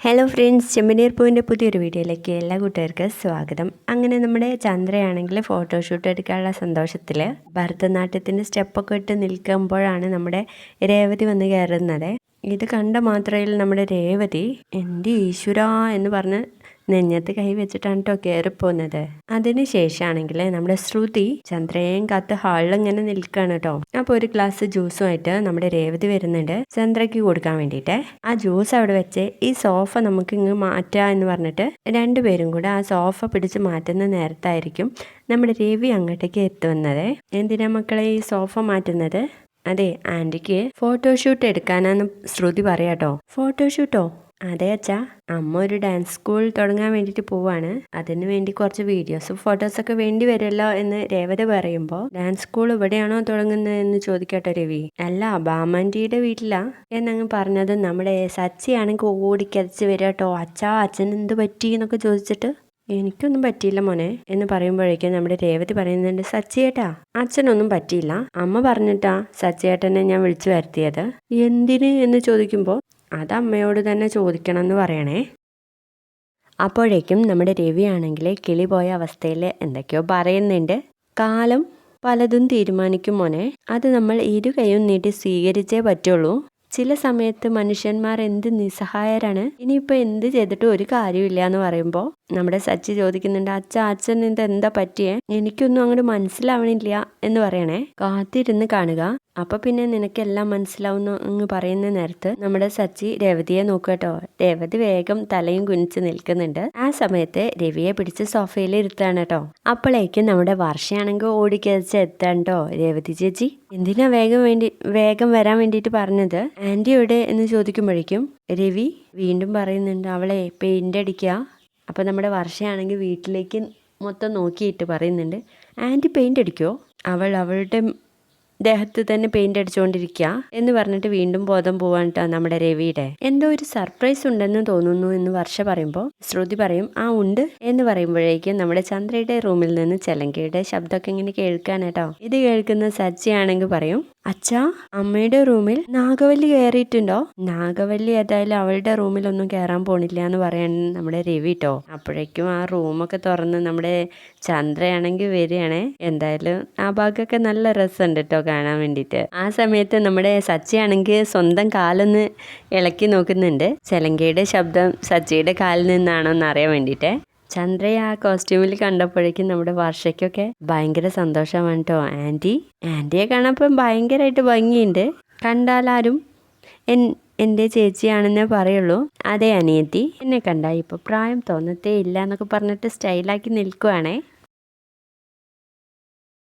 Hello friends ചെമ്മനീർ പൂവിന്റെ പുതിയൊരു വീഡിയോയിലേക്ക് എല്ലാ കൂട്ടുകാർക്കും സ്വാഗതം. അങ്ങനെ നമ്മുടെ ചന്ദ്രയാണെങ്കിൽ ഫോട്ടോഷൂട്ട് എടുക്കാനുള്ള സന്തോഷത്തിൽ ഭരതനാട്യത്തിന്റെ സ്റ്റെപ്പൊക്കെ ഇട്ട് നിൽക്കുമ്പോഴാണ് നമ്മുടെ രേവതി വന്ന് കയറുന്നത്. ഇത് കണ്ട മാത്രയിൽ നമ്മുടെ രേവതി എന്റെ ഈശ്വര എന്ന് പറഞ്ഞ് നെഞ്ഞത്ത് കൈ വെച്ചിട്ടാണ് കേട്ടോ കയറിപ്പോകുന്നത് അതിന് ശേഷമാണെങ്കിൽ നമ്മുടെ ശ്രുതി ചന്ദ്രയും കാത്ത് ഹാളിൽ ഇങ്ങനെ നിൽക്കുകയാണ് കേട്ടോ അപ്പോൾ ഒരു ഗ്ലാസ് ജ്യൂസുമായിട്ട് നമ്മുടെ രേവതി വരുന്നുണ്ട്. ചന്ദ്രയ്ക്ക് കൊടുക്കാൻ വേണ്ടിയിട്ട്. ആ ജ്യൂസ് അവിടെ വെച്ച് ഈ സോഫ നമുക്ക് ഇങ്ങ് മാറ്റാ എന്ന് പറഞ്ഞിട്ട് രണ്ടുപേരും കൂടെ ആ സോഫ പിടിച്ച് മാറ്റുന്ന നേരത്തായിരിക്കും നമ്മുടെ രേവി അങ്ങോട്ടേക്ക് എത്തുന്നത്. എന്തിനാ മക്കളെ ഈ സോഫ മാറ്റുന്നത്? അതെ ആന്റിക്ക് ഫോട്ടോഷൂട്ട് എടുക്കാനാന്ന് ശ്രുതി പറയാട്ടോ ഫോട്ടോഷൂട്ടോ അതെ അച്ഛാ. അമ്മ ഒരു ഡാൻസ് സ്കൂൾ തുടങ്ങാൻ വേണ്ടിയിട്ട് പോവാണ്. അതിനു വേണ്ടി കുറച്ച് വീഡിയോസും ഫോട്ടോസൊക്കെ വേണ്ടി വരുമല്ലോ എന്ന് രേവത പറയുമ്പോൾ ഡാൻസ് സ്കൂൾ ഇവിടെയാണോ തുടങ്ങുന്നത് എന്ന് ചോദിക്കട്ടെ രവി. അല്ല ബാമാന്റിയുടെ വീട്ടിലാ എന്നങ്ങ് പറഞ്ഞത് നമ്മുടെ സച്ചിയാണെങ്കിൽ ഓടിക്കരച്ച് വരിക കേട്ടോ. അച്ഛാ അച്ഛൻ എന്ത് പറ്റി എന്നൊക്കെ ചോദിച്ചിട്ട് എനിക്കൊന്നും പറ്റിയില്ല മോനെ എന്ന് പറയുമ്പോഴേക്കും നമ്മുടെ രേവതി പറയുന്നുണ്ട് സച്ചിയേട്ടാ അച്ഛനൊന്നും പറ്റിയില്ല. അമ്മ പറഞ്ഞിട്ടാ സച്ചിയേട്ടനെ ഞാൻ വിളിച്ചു വരുത്തിയത്. എന്തിന് എന്ന് ചോദിക്കുമ്പോൾ അത് അമ്മയോട് തന്നെ ചോദിക്കണം എന്ന് പറയണേ. അപ്പോഴേക്കും നമ്മുടെ രവിയാണെങ്കിൽ കിളി പോയ അവസ്ഥയിൽ എന്തൊക്കെയോ പറയുന്നുണ്ട്. കാലം പലതും തീരുമാനിക്കും മോനെ. അത് നമ്മൾ ഇരു കൈയും നീട്ടി സ്വീകരിച്ചേ പറ്റുള്ളൂ. ചില സമയത്ത് മനുഷ്യന്മാർ എന്ത് നിസ്സഹായരാണ്. ഇനിയിപ്പോൾ എന്ത് ചെയ്തിട്ടും ഒരു കാര്യമില്ല എന്ന് പറയുമ്പോൾ നമ്മുടെ സച്ചി ചോദിക്കുന്നുണ്ട് അച്ഛ അച്ഛൻ ഇത് എന്താ പറ്റിയേ? എനിക്കൊന്നും അങ്ങോട്ട് മനസ്സിലാവണില്ല എന്ന് പറയണേ. കാത്തിരുന്ന് കാണുക. അപ്പൊ പിന്നെ നിനക്കെല്ലാം മനസ്സിലാവുന്ന അങ്ങ് പറയുന്ന നേരത്ത് നമ്മുടെ സച്ചി രവതിയെ നോക്കട്ടോ രവതി വേഗം തലയും കുനിച്ച് നിൽക്കുന്നുണ്ട്. ആ സമയത്ത് രവിയെ പിടിച്ച് സോഫയിൽ ഇരുത്താണ് കേട്ടോ. അപ്പോഴേക്കും നമ്മുടെ വർഷയാണെങ്കിൽ ഓടിക്കരച്ച് എത്താണ്ടോ രവതി ചേച്ചി. എന്തിനാ വേഗം വേണ്ടി വേഗം വരാൻ വേണ്ടിയിട്ട് പറഞ്ഞത്? ആന്റി എവിടെ എന്ന് ചോദിക്കുമ്പോഴേക്കും രവി വീണ്ടും പറയുന്നുണ്ട് അവളെ പെയിന്റ് അടിക്കുക അപ്പോൾ നമ്മുടെ വർഷയാണെങ്കിൽ വീട്ടിലേക്ക് മൊത്തം നോക്കിയിട്ട് പറയുന്നുണ്ട് ആന്റി പെയിന്റ് അടിക്കുമോ അവൾ അവളുടെ ദേഹത്ത് തന്നെ പെയിന്റ് അടിച്ചുകൊണ്ടിരിക്കുക എന്ന് പറഞ്ഞിട്ട് വീണ്ടും ബോധം പോവാൻ കേട്ടോ നമ്മുടെ രവിയുടെ. എന്തോ ഒരു സർപ്രൈസ് ഉണ്ടെന്ന് തോന്നുന്നു എന്ന് വർഷ പറയുമ്പോൾ ശ്രുതി പറയും ആ ഉണ്ട് എന്ന് പറയുമ്പോഴേക്കും നമ്മുടെ ചന്ദ്രയുടെ റൂമിൽ നിന്ന് ചെലങ്കയുടെ ശബ്ദമൊക്കെ ഇങ്ങനെ കേൾക്കാനേട്ടോ ഇത് കേൾക്കുന്ന സജ്ജയാണെങ്കിൽ പറയും അച്ഛാ അമ്മയുടെ റൂമിൽ നാഗവല്ലി കയറിയിട്ടുണ്ടോ? നാഗവല്ലി ഏതായാലും അവളുടെ റൂമിലൊന്നും കയറാൻ പോണില്ല എന്ന് പറയാൻ നമ്മുടെ രവി കേട്ടോ അപ്പോഴേക്കും ആ റൂമൊക്കെ തുറന്ന് നമ്മുടെ ചന്ദ്രയാണെങ്കിൽ വരികയാണേ. എന്തായാലും ആ ഭാഗമൊക്കെ നല്ല രസമുണ്ട് കേട്ടോ കാണാൻ വേണ്ടിയിട്ട്. ആ സമയത്ത് നമ്മുടെ സച്ചിയാണെങ്കിൽ സ്വന്തം കാലൊന്ന് ഇളക്കി നോക്കുന്നുണ്ട്. ചെലങ്കയുടെ ശബ്ദം സച്ചിയുടെ കാലിൽ നിന്നാണോ എന്ന് അറിയാൻ വേണ്ടിയിട്ട്. ചന്ദ്രയെ ആ കോസ്റ്റ്യൂമിൽ കണ്ടപ്പോഴേക്കും നമ്മുടെ വർഷയ്ക്കൊക്കെ ഭയങ്കര സന്തോഷമാണ് കേട്ടോ ആന്റി ആന്റിയെ കാണാൻ ഭയങ്കരമായിട്ട് ഭംഗിയുണ്ട്. കണ്ടാലാരും എൻ എന്റെ ചേച്ചിയാണെന്നേ പറയുള്ളൂ. അതേ അനിയത്തി. എന്നെ കണ്ടാൽ ഇപ്പോൾ പ്രായം തോന്നത്തേ ഇല്ല എന്നൊക്കെ പറഞ്ഞിട്ട് സ്റ്റൈലാക്കി നിൽക്കുവാണേ.